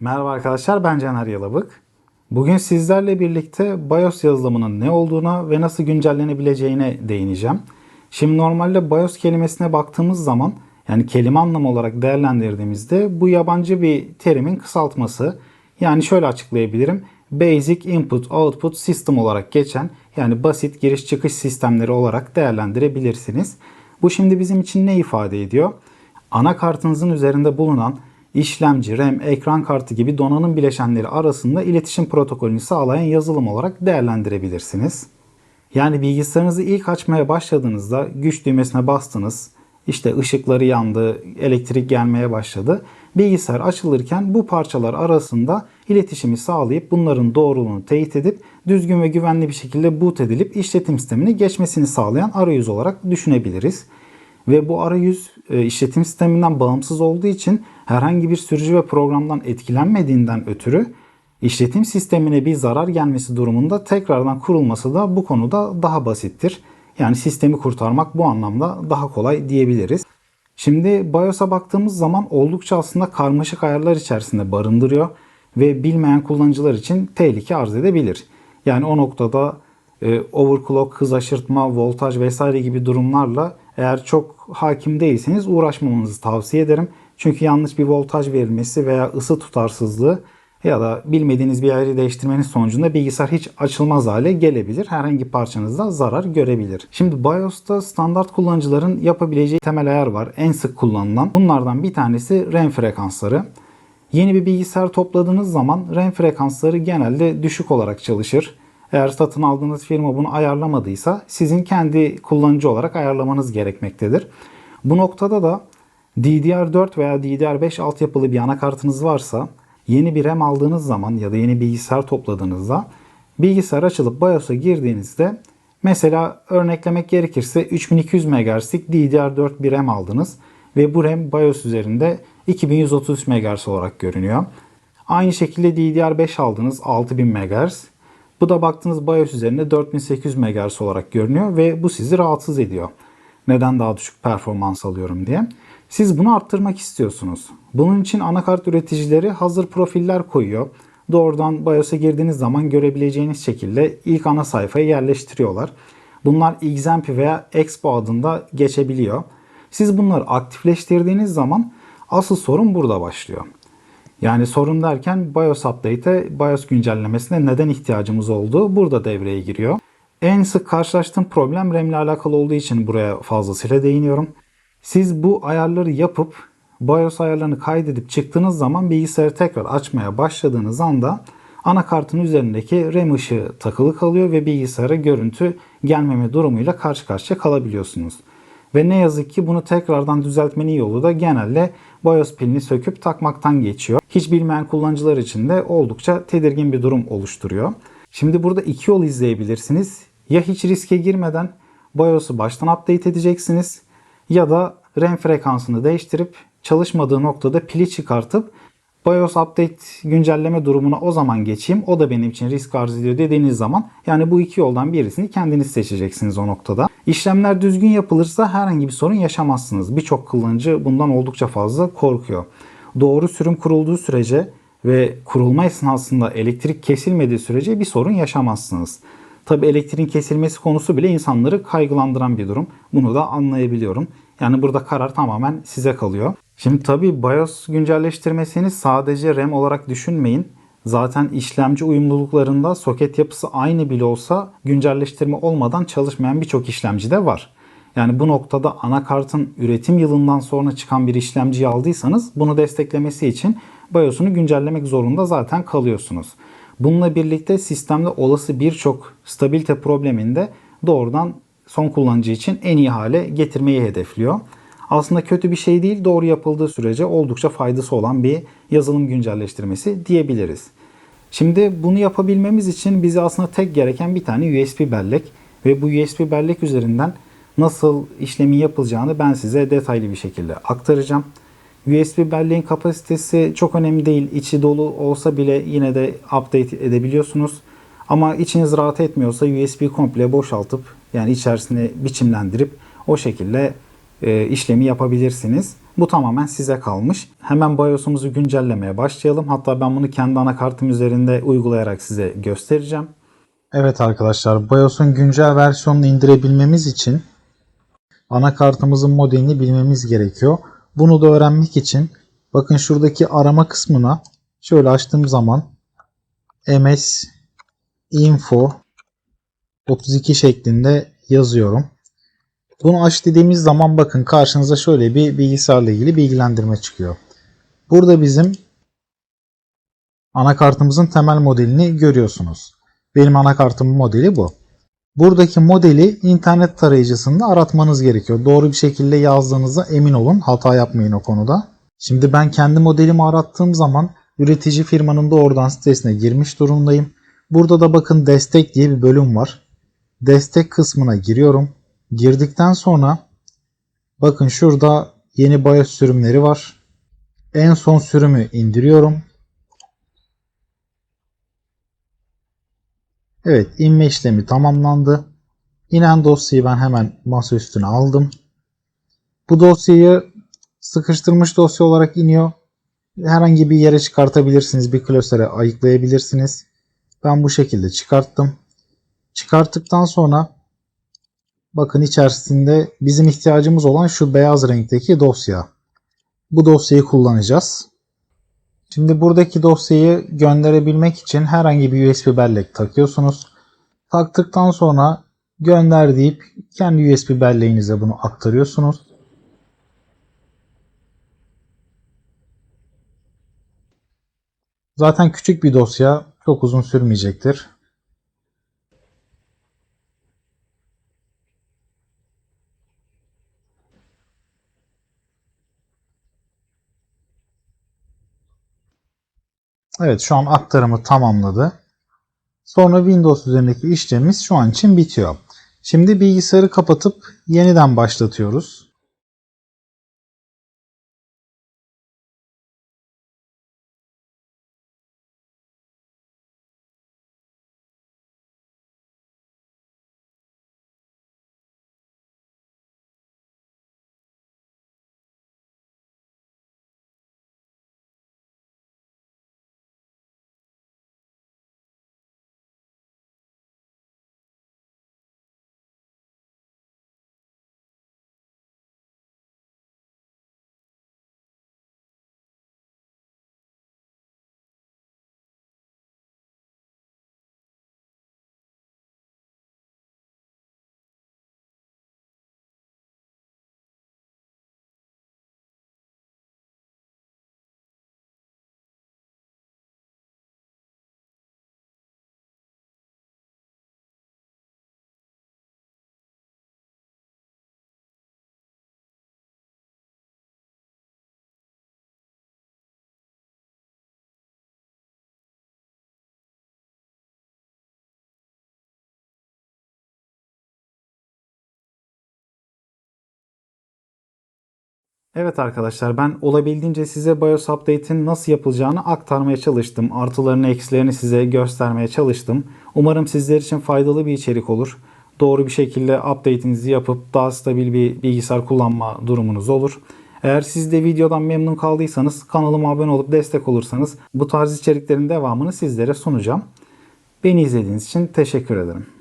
Merhaba arkadaşlar ben Caner Yalabık. Bugün sizlerle birlikte BIOS yazılımının ne olduğuna ve nasıl güncellenebileceğine değineceğim. Şimdi normalde BIOS kelimesine baktığımız zaman yani kelime anlamı olarak değerlendirdiğimizde bu yabancı bir terimin kısaltması. Yani şöyle açıklayabilirim. Basic Input Output System olarak geçen yani basit giriş çıkış sistemleri olarak değerlendirebilirsiniz. Bu şimdi bizim için ne ifade ediyor? Anakartınızın üzerinde bulunan işlemci, RAM, ekran kartı gibi donanım bileşenleri arasında iletişim protokolünü sağlayan yazılım olarak değerlendirebilirsiniz. Yani bilgisayarınızı ilk açmaya başladığınızda güç düğmesine bastınız. İşte ışıkları yandı, elektrik gelmeye başladı. Bilgisayar açılırken bu parçalar arasında iletişimi sağlayıp bunların doğruluğunu teyit edip düzgün ve güvenli bir şekilde boot edilip işletim sistemine geçmesini sağlayan arayüz olarak düşünebiliriz. Ve bu arayüz e, işletim sisteminden bağımsız olduğu için herhangi bir sürücü ve programdan etkilenmediğinden ötürü işletim sistemine bir zarar gelmesi durumunda tekrardan kurulması da bu konuda daha basittir. Yani sistemi kurtarmak bu anlamda daha kolay diyebiliriz. Şimdi BIOS'a baktığımız zaman oldukça aslında karmaşık ayarlar içerisinde barındırıyor ve bilmeyen kullanıcılar için tehlike arz edebilir. Yani o noktada e, overclock, hız aşırtma, voltaj vesaire gibi durumlarla eğer çok hakim değilseniz uğraşmamanızı tavsiye ederim. Çünkü yanlış bir voltaj verilmesi veya ısı tutarsızlığı ya da bilmediğiniz bir ayarı değiştirmenin sonucunda bilgisayar hiç açılmaz hale gelebilir. Herhangi parçanızda zarar görebilir. Şimdi BIOS'ta standart kullanıcıların yapabileceği temel ayar var. En sık kullanılan. Bunlardan bir tanesi RAM frekansları. Yeni bir bilgisayar topladığınız zaman RAM frekansları genelde düşük olarak çalışır. Eğer satın aldığınız firma bunu ayarlamadıysa sizin kendi kullanıcı olarak ayarlamanız gerekmektedir. Bu noktada da DDR4 veya DDR5 altyapılı bir anakartınız varsa yeni bir RAM aldığınız zaman ya da yeni bilgisayar topladığınızda bilgisayar açılıp BIOS'a girdiğinizde mesela örneklemek gerekirse 3200 MHz'lik DDR4 bir RAM aldınız ve bu RAM BIOS üzerinde 2133 MHz olarak görünüyor. Aynı şekilde DDR5 aldınız 6000 MHz. Bu da baktığınız BIOS üzerinde 4800 MHz olarak görünüyor ve bu sizi rahatsız ediyor. Neden daha düşük performans alıyorum diye. Siz bunu arttırmak istiyorsunuz. Bunun için anakart üreticileri hazır profiller koyuyor. Doğrudan BIOS'a girdiğiniz zaman görebileceğiniz şekilde ilk ana sayfaya yerleştiriyorlar. Bunlar XAMPP veya Expo adında geçebiliyor. Siz bunları aktifleştirdiğiniz zaman asıl sorun burada başlıyor. Yani sorun derken BIOS Update'e, BIOS güncellemesine neden ihtiyacımız olduğu burada devreye giriyor. En sık karşılaştığım problem RAM ile alakalı olduğu için buraya fazlasıyla değiniyorum. Siz bu ayarları yapıp BIOS ayarlarını kaydedip çıktığınız zaman bilgisayarı tekrar açmaya başladığınız anda anakartın üzerindeki RAM ışığı takılı kalıyor ve bilgisayara görüntü gelmeme durumuyla karşı karşıya kalabiliyorsunuz. Ve ne yazık ki bunu tekrardan düzeltmenin yolu da genelde BIOS pilini söküp takmaktan geçiyor. Hiç bilmeyen kullanıcılar için de oldukça tedirgin bir durum oluşturuyor. Şimdi burada iki yol izleyebilirsiniz. Ya hiç riske girmeden BIOS'u baştan update edeceksiniz ya da RAM frekansını değiştirip çalışmadığı noktada pili çıkartıp BIOS update güncelleme durumuna o zaman geçeyim. O da benim için risk arz ediyor dediğiniz zaman yani bu iki yoldan birisini kendiniz seçeceksiniz o noktada. İşlemler düzgün yapılırsa herhangi bir sorun yaşamazsınız. Birçok kullanıcı bundan oldukça fazla korkuyor. Doğru sürüm kurulduğu sürece ve kurulma esnasında elektrik kesilmediği sürece bir sorun yaşamazsınız. Tabi elektriğin kesilmesi konusu bile insanları kaygılandıran bir durum. Bunu da anlayabiliyorum. Yani burada karar tamamen size kalıyor. Şimdi tabi BIOS güncelleştirmesini sadece RAM olarak düşünmeyin. Zaten işlemci uyumluluklarında soket yapısı aynı bile olsa güncelleştirme olmadan çalışmayan birçok işlemci de var. Yani bu noktada anakartın üretim yılından sonra çıkan bir işlemciyi aldıysanız bunu desteklemesi için BIOS'unu güncellemek zorunda zaten kalıyorsunuz. Bununla birlikte sistemde olası birçok stabilite probleminde doğrudan son kullanıcı için en iyi hale getirmeyi hedefliyor. Aslında kötü bir şey değil, doğru yapıldığı sürece oldukça faydası olan bir yazılım güncelleştirmesi diyebiliriz. Şimdi bunu yapabilmemiz için bize aslında tek gereken bir tane USB bellek ve bu USB bellek üzerinden nasıl işlemin yapılacağını ben size detaylı bir şekilde aktaracağım. USB belleğin kapasitesi çok önemli değil. İçi dolu olsa bile yine de update edebiliyorsunuz. Ama içiniz rahat etmiyorsa USB komple boşaltıp yani içerisini biçimlendirip o şekilde e, işlemi yapabilirsiniz. Bu tamamen size kalmış. Hemen BIOS'umuzu güncellemeye başlayalım. Hatta ben bunu kendi anakartım üzerinde uygulayarak size göstereceğim. Evet arkadaşlar BIOS'un güncel versiyonunu indirebilmemiz için anakartımızın modelini bilmemiz gerekiyor. Bunu da öğrenmek için bakın şuradaki arama kısmına şöyle açtığım zaman ms info 32 şeklinde yazıyorum. Bunu aç dediğimiz zaman bakın karşınıza şöyle bir bilgisayarla ilgili bilgilendirme çıkıyor. Burada bizim anakartımızın temel modelini görüyorsunuz. Benim anakartımın modeli bu. Buradaki modeli internet tarayıcısında aratmanız gerekiyor. Doğru bir şekilde yazdığınıza emin olun. Hata yapmayın o konuda. Şimdi ben kendi modelimi arattığım zaman üretici firmanın doğrudan sitesine girmiş durumdayım. Burada da bakın destek diye bir bölüm var. Destek kısmına giriyorum. Girdikten sonra bakın şurada yeni BIOS sürümleri var. En son sürümü indiriyorum. Evet inme işlemi tamamlandı. İnen dosyayı ben hemen masa üstüne aldım. Bu dosyayı sıkıştırmış dosya olarak iniyor. Herhangi bir yere çıkartabilirsiniz. Bir klasöre ayıklayabilirsiniz. Ben bu şekilde çıkarttım. Çıkarttıktan sonra bakın içerisinde bizim ihtiyacımız olan şu beyaz renkteki dosya. Bu dosyayı kullanacağız. Şimdi buradaki dosyayı gönderebilmek için herhangi bir USB bellek takıyorsunuz. Taktıktan sonra gönder deyip kendi USB belleğinize bunu aktarıyorsunuz. Zaten küçük bir dosya çok uzun sürmeyecektir. Evet şu an aktarımı tamamladı. Sonra Windows üzerindeki işlemimiz şu an için bitiyor. Şimdi bilgisayarı kapatıp yeniden başlatıyoruz. Evet arkadaşlar ben olabildiğince size BIOS Update'in nasıl yapılacağını aktarmaya çalıştım. Artılarını eksilerini size göstermeye çalıştım. Umarım sizler için faydalı bir içerik olur. Doğru bir şekilde update'inizi yapıp daha stabil bir bilgisayar kullanma durumunuz olur. Eğer siz de videodan memnun kaldıysanız kanalıma abone olup destek olursanız bu tarz içeriklerin devamını sizlere sunacağım. Beni izlediğiniz için teşekkür ederim.